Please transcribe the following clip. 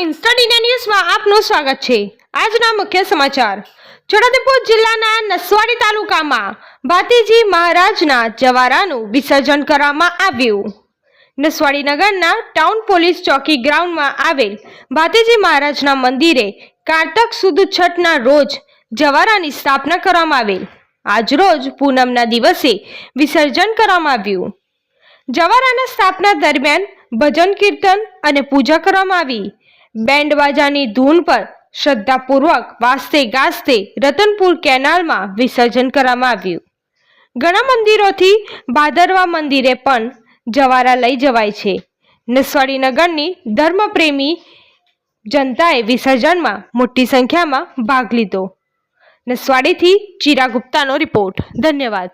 Instant India ન્યૂઝમાં આપનું સ્વાગત છે. આજના મુખ્ય સમાચાર. છોટાઉદેપુર જિલ્લાના નસવાડી તાલુકામાં ભાતીજી મહારાજના જવારાનું વિસર્જન કરવામાં આવ્યું. નસવાડી નગરના ટાઉન પોલીસ ચોકી ગ્રાઉન્ડમાં આવેલ ભાતીજી મહારાજના મંદિરે કારતક સુદ છઠના રોજ જવારાની સ્થાપના કરવામાં આવેલ. આજરોજ પૂનમના દિવસે વિસર્જન કરવામાં આવ્યું. જવારાના સ્થાપના દરમિયાન ભજન કીર્તન અને પૂજા કરવામાં આવી. બેન્ડ બાજાની ધૂન પર શ્રદ્ધાપૂર્વક વાસ્તે ગાસ્તે રતનપુર કેનાલમાં વિસર્જન કરવામાં આવ્યું. ઘણા મંદિરોથી ભાદરવા મંદિરે પણ જવારા લઈ જવાય છે. નસવાડી નગરની ધર્મપ્રેમી જનતાએ વિસર્જનમાં મોટી સંખ્યામાં ભાગ લીધો. નસવાડીથી ચિરા ગુપ્તાનો રિપોર્ટ. ધન્યવાદ.